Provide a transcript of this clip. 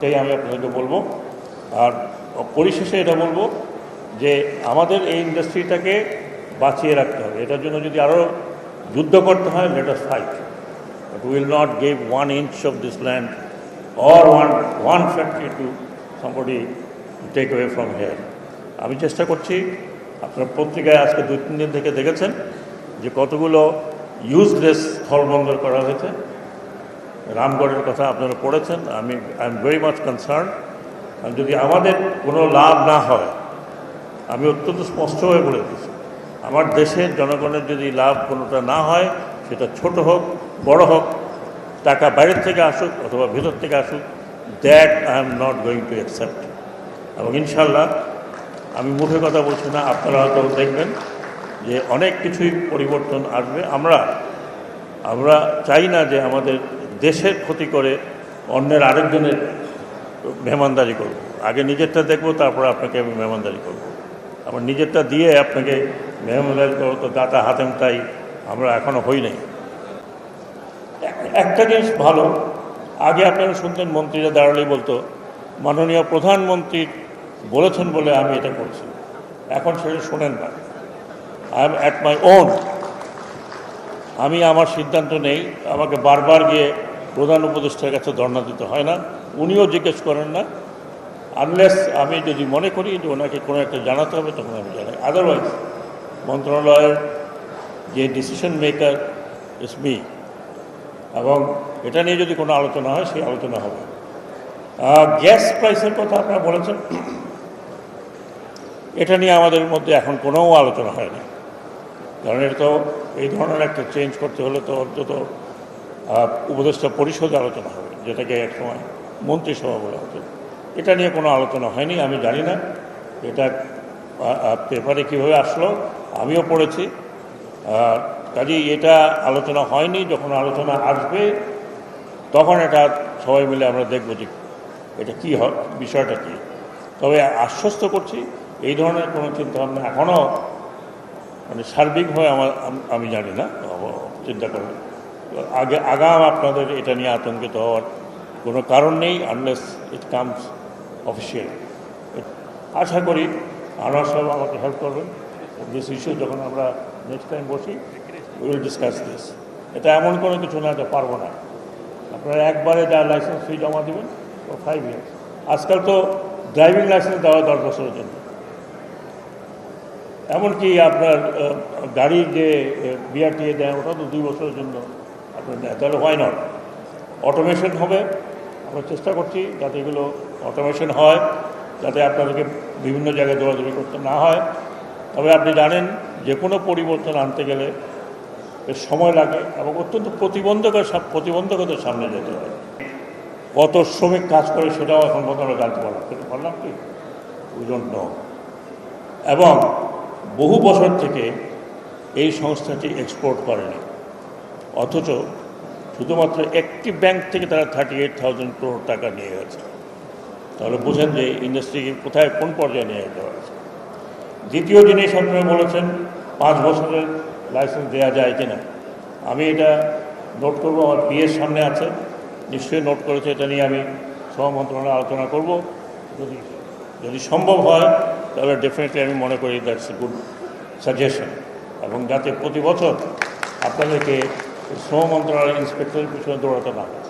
এটাই আমি আপনাদেরকে বলব। আর পরিশেষে এটা বলব যে আমাদের এই ইন্ডাস্ট্রিটাকে বাঁচিয়ে রাখতে হবে। এটার জন্য যদি আরও যুদ্ধ করতে হয় let us fight but will not give one inch of this land or one one factory to somebody take away from here আমি চেষ্টা করছি, আপনার পত্রিকায় আজকে দুই, তিন দিন থেকে দেখেছেন যে কতগুলো ইউজলেস স্থলবন্দর করা হয়েছে। রামগড়ের কথা আপনারা পড়েছেন, আমি I am very much concern যদি আমাদের কোনো লাভ না হয়, আমি অত্যন্ত স্পষ্ট হয়ে বলে দিচ্ছি, আমার দেশের জনগণের যদি লাভ কোনোটা না হয়, সেটা ছোট হোক, বড় হোক, টাকা বাইরের থেকে আসুক অথবা ভেতর থেকে আসুক that I am not going to accept এবং ইনশাল্লাহ আমি মুখে কথা বলছি না, আপনারা হয়তো দেখবেন যে অনেক কিছুই পরিবর্তন আসবে। আমরা আমরা চাই না যে আমাদের দেশের ক্ষতি করে অন্যের আরেকজনের মেহমানদারি করব। আগে নিজেরটা দেখব, তারপর আপনাকে আমি মেহমানদারি করব। আমার নিজেরটা দিয়ে আপনাকে মেহমানদারি করব, তো দাতা হাতেমটাই আমরা এখনও হই নাই। এক- একটা জিনিস ভালো, আগে আপনারা শুনতেন মন্ত্রীরা দাঁড়ালেই বলতো, মাননীয় প্রধানমন্ত্রী বলেছেন বলে আমি এটা করছি। এখন সেটা শোনেন না। I am at my own আমি আমার সিদ্ধান্ত নেই, আমাকে বারবার গিয়ে প্রধান উপদেষ্টার কাছে ধর্ণা দিতে হয় না, উনিও জিজ্ঞেস করেন না। আনলেস আমি যদি মনে করি যে ওনাকে কোনো একটা জানাতে হবে, তখন আমি জানাই। আদারওয়াইজ মন্ত্রণালয়ের যে ডিসিশন মেকার ইস মি এবং এটা নিয়ে যদি কোনো আলোচনা হয়, সেই আলোচনা হবে। গ্যাস প্রাইসের কথা আপনারা বলেছেন। এটা নিয়ে আমাদের মধ্যে এখন কোনো আলোচনা হয়নি। কারণ এটা তো এই ধরনের একটা চেঞ্জ করতে হলে তো অন্তত উপদেষ্টা পরিষদে আলোচনা হবে, যেটাকে একসময় মন্ত্রিসভা বলা হতো। এটা নিয়ে কোনো আলোচনা হয়নি, আমি জানি না। এটা পেপারে কীভাবে আসলো, আমিও পড়েছি। কাজেই এটা আলোচনা হয়নি, যখন আলোচনা আসবে, তখন এটা সবাই মিলে আমরা দেখব যে এটা কী হয়, বিষয়টা কী। তবে আশ্বস্ত করছি, এই ধরনের কোনো চিন্তাভাবনা এখনও মানে সার্বিকভাবে আমার, আমি জানি না চিন্তা করেন আগে, আগাম আপনাদের এটা নিয়ে আতঙ্কিত হওয়ার কোনো কারণ নেই আনলেস ইট কামস অফিসিয়াল আশা করি আনোয়ার সাহেব আমাকে হেল্প করবেন। দিস ইস্যু যখন আমরা নেক্সট টাইম বসি উইল ডিসকাস দিস এটা এমন কোনো কিছু না যে পারব না। আপনারা একবারে যা লাইসেন্স ফি জমা দেবেন ও ফাইভ ইয়ার্স আজকাল তো ড্রাইভিং লাইসেন্স দেওয়া দশ বছরের জন্য। এমনকি আপনার গাড়ির যে বিআরটিএ দেয়, ওটা তো দুই বছরের জন্য। তাহলে হয় নট অটোমেশন হবে। আমরা চেষ্টা করছি যাতে এগুলো অটোমেশন হয়, যাতে আপনাদেরকে বিভিন্ন জায়গায় দৌড়াদৌড়ি করতে না হয়। তবে আপনি জানেন যে কোনো পরিবর্তন আনতে গেলে সময় লাগে এবং অত্যন্ত প্রতিবন্ধকের প্রতিবন্ধকতার সামনে যেতে হয়। কত শ্রমিক কাজ করে সেটাও এখন পর্যন্ত আমরা জানতে পারলাম। সেটা পারলাম কি? ডোন্ট নো এবং বহু বছর থেকে এই সংস্থাটি এক্সপোর্ট করেনি। অথচ শুধুমাত্র একটি ব্যাংক থেকে তারা থার্টি এইট থাউজেন্ড ক্রোড় টাকা নিয়ে গেছে। তাহলে বোঝেন যে ইন্ডাস্ট্রিকে কোথায়, কোন পর্যায়ে নিয়ে যেতে পারছে। দ্বিতীয় জিনিস আপনারা বলেছেন, পাঁচ বছরের লাইসেন্স দেওয়া যায় কিনা, আমি এটা নোট করব, আমার পিএর সামনে আছে, নিশ্চয়ই নোট করেছে, এটা নিয়ে আমি সহ মন্ত্রণালয়ে আলোচনা করব। যদি যদি সম্ভব হয়, তাহলে ডেফিনেটলি আমি মনে করি দ্যাটস এ গুড সাজেশন এবং যাতে প্রতি বছর আপনাদেরকে Somën të rarë inspektori për që në dorët e bakës.